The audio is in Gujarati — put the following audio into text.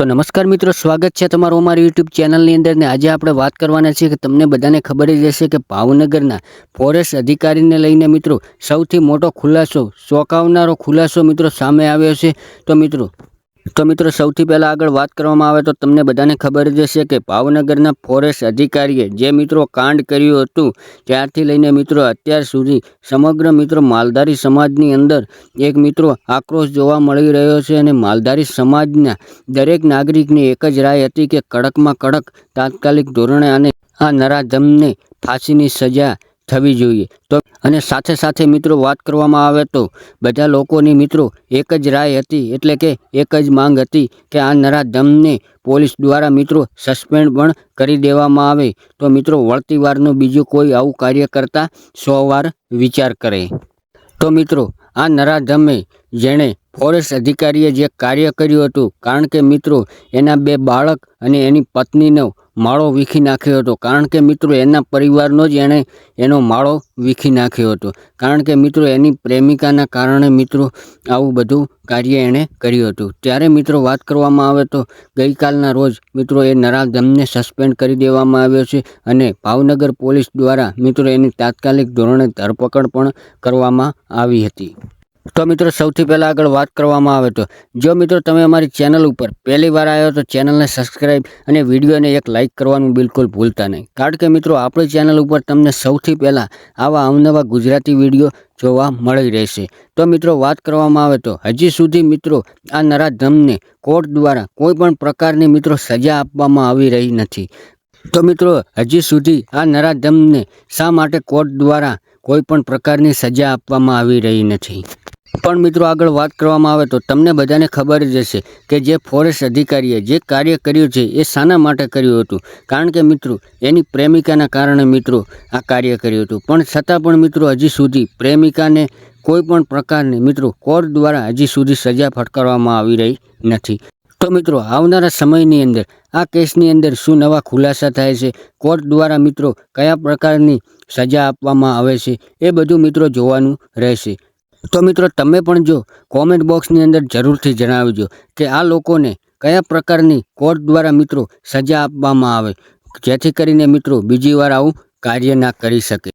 તો નમસ્કાર મિત્રો, સ્વાગત છે તમારું અમારી યુટ્યુબ ચેનલની અંદર ને આજે આપણે વાત કરવાના છીએ કે તમને બધાને ખબર જ હશે કે ભાવનગરના ફોરેસ્ટ અધિકારીને લઈને મિત્રો સૌથી મોટો ખુલાસો, ચોંકાવનારો ખુલાસો મિત્રો સામે આવ્યો છે. તો મિત્રો તો મિત્રો, સૌથી પહેલાં આગળ વાત કરવામાં આવે તો તમને બધાને ખબર જ હશે કે ભાવનગરના ફોરેસ્ટ અધિકારીએ જે મિત્રો કાંડ કર્યું હતું, ત્યારથી લઈને મિત્રો અત્યાર સુધી સમગ્ર મિત્રો માલધારી સમાજની અંદર એક મિત્રો આક્રોશ જોવા મળી રહ્યો છે અને માલધારી સમાજના દરેક નાગરિકની એક જ રાય હતી કે કડકમાં કડક તાત્કાલિક ધોરણે અને આ નરાધમને ફાંસીની સજા થવી જોઈએ. તો અને સાથે સાથે મિત્રો વાત કરવામાં આવે તો બધા લોકોની મિત્રો એક જ રાય હતી, એટલે કે એક જ માંગ હતી કે આ નરાધમને પોલીસ દ્વારા મિત્રો સસ્પેન્ડ પણ કરી દેવામાં આવે. તો મિત્રો વળતી વારનું બીજું કોઈ આવું કાર્ય કરતા સો વાર વિચાર કરે. તો મિત્રો, આ નરાધમે જેણે ફોરેસ્ટ અધિકારીએ જે કાર્ય કર્યું હતું, કારણ કે મિત્રો, એના બે બાળક અને એની પત્નીનો માળો વીખી નાખ્યો હતો. કારણ કે મિત્રો, એના પરિવારનો જ એણે એનો માળો વીખી નાખ્યો હતો. કારણ કે મિત્રો, એની પ્રેમિકાના કારણે મિત્રો, આવું બધું કાર્ય એણે કર્યું હતું. ત્યારે મિત્રો, વાત કરવામાં આવે તો, ગઈકાલના રોજ મિત્રો, એ નરાધમને સસ્પેન્ડ કરી દેવામાં આવ્યો છે અને ભાવનગર પોલીસ દ્વારા મિત્રો, એની તાત્કાલિક ધોરણે ધરપકડ પણ કરવામાં આવી હતી. તો મિત્રો, સૌથી પહેલાં આગળ વાત કરવામાં આવે તો, જો મિત્રો તમે અમારી ચેનલ ઉપર પહેલી વાર આવ્યો તો ચેનલને સબસ્ક્રાઈબ અને વિડીયોને એક લાઇક કરવાનું બિલકુલ ભૂલતા નહીં. કારણ કે મિત્રો, આપણી ચેનલ ઉપર તમને સૌથી પહેલાં આવા અવનવા ગુજરાતી વીડિયો જોવા મળી રહેશે. તો મિત્રો, વાત કરવામાં આવે તો, હજી સુધી મિત્રો, આ નરાધમને કોર્ટ દ્વારા કોઈ પણ પ્રકારની મિત્રો સજા આપવામાં આવી રહી નથી. તો મિત્રો, હજી સુધી આ નરાધમને શા માટે કોર્ટ દ્વારા કોઈ પણ પ્રકારની સજા આપવામાં આવી રહી નથી? પણ મિત્રો આગળ વાત કરવામાં આવે તો તમને બધાને ખબર જ હશે કે જે ફોરેસ્ટ અધિકારીએ જે કાર્ય કર્યું છે એ શાના માટે કર્યું હતું. કારણ કે મિત્રો, એની પ્રેમિકાના કારણે મિત્રો આ કાર્ય કર્યું હતું. પણ છતાં પણ મિત્રો હજી સુધી પ્રેમિકાને કોઈ પણ પ્રકારની મિત્રો કોર્ટ દ્વારા હજી સુધી સજા ફટકારવામાં આવી રહી નથી. તો મિત્રો, આવનારા સમયની અંદર આ કેસની અંદર શું નવા ખુલાસા થાય છે કોર્ટ દ્વારા મિત્રો કયા પ્રકારની સજા આપવામાં આવે છે, એ બધું મિત્રો જોવાનું રહેશે. તો મિત્રો તમે પણ જો કોમેન્ટ બોક્સની અંદર જરૂરથી જણાવજો કે આ લોકોને કયા પ્રકારની કોર્ટ દ્વારા મિત્રો સજા આપવામાં આવે, જેથી કરીને મિત્રો બીજી વાર આવું કાર્ય ના કરી શકે.